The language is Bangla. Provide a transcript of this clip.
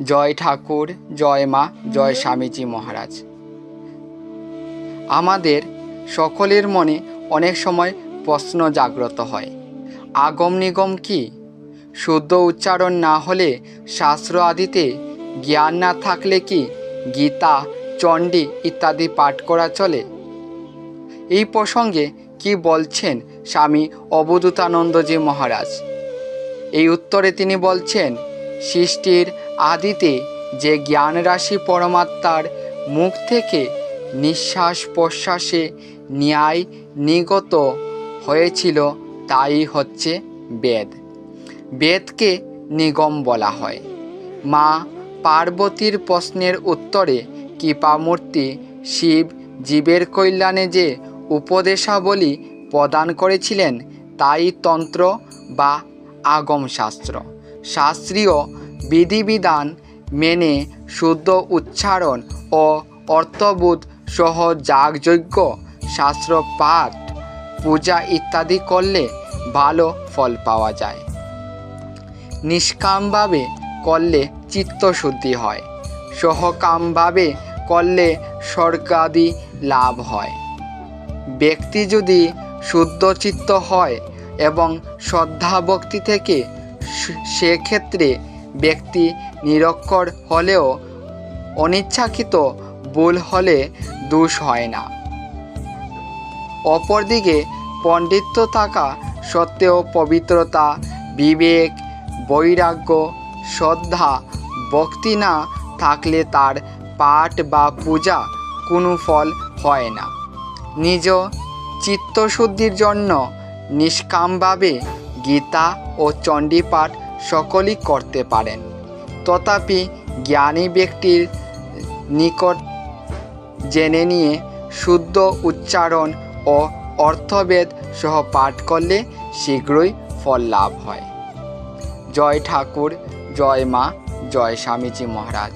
জয় ঠাকুর, জয় মা, জয় স্বামীজি মহারাজ। আমাদের সকলের মনে অনেক সময় প্রশ্ন জাগ্রত হয়, আগম নিগম কি? শুদ্ধ উচ্চারণ না হলে শাস্ত্র আদিতে জ্ঞান না থাকলে কি গীতা, চণ্ডী ইত্যাদি পাঠ করা চলে? এই প্রসঙ্গে কি বলছেন স্বামী অবধূতানন্দজি মহারাজ? এই উত্তরে তিনি বলছেন, সৃষ্টির আদিতে যে জ্ঞান রাশি পরমাত্মার মুখ থেকে নিঃশ্বাস প্রশ্বাসে ন্যায় নিগত হয়েছিল, তাই হচ্ছে বেদ। বেদকে নিগম বলা হয়। মা পার্বতীর প্রশ্নের উত্তরে কৃপামূর্তি শিব জীবের কল্যাণে যে উপদেশাবলী প্রদান করেছিলেন, তাই তন্ত্র বা আগম শাস্ত্র শাস্ত্রীয় বিধিবিধান মেনে শুদ্ধ উচ্চারণ ও অর্থবোধ সহ যাগযজ্ঞ শাস্ত্র পাঠ পূজা ইত্যাদি করলে ভালো ফল পাওয়া যায়। নিষ্কামভাবে করলে চিত্তশুদ্ধি হয়। সহকামভাবে করলে স্বর্গাদি লাভ হয়। ব্যক্তি যদি শুদ্ধচিত্ত হয় এবং শ্রদ্ধা ভক্তি থেকে সেক্ষেত্রে ব্যক্তি নিরক্ষর হলেও অনিচ্ছাকৃত ভুল হলে দোষ হয় না। অপরদিকে পণ্ডিত্য থাকা সত্ত্বেও পবিত্রতা, বিবেক, বৈরাগ্য, শ্রদ্ধা, ভক্তি না থাকলে তার পাঠ বা পূজা কোনো ফল হয় না। নিজ চিত্তশুদ্ধির জন্য নিষ্কামভাবে গীতা ও চণ্ডীপাঠ সকলেই করতে পারেন। তথাপি জ্ঞানী ব্যক্তির নিকট জেনে নিয়ে শুদ্ধ উচ্চারণ ও অর্থভেদ সহ পাঠ করলে শীঘ্রই ফল লাভ হয়। জয় ঠাকুর, জয় মা, জয় স্বামীজি মহারাজ।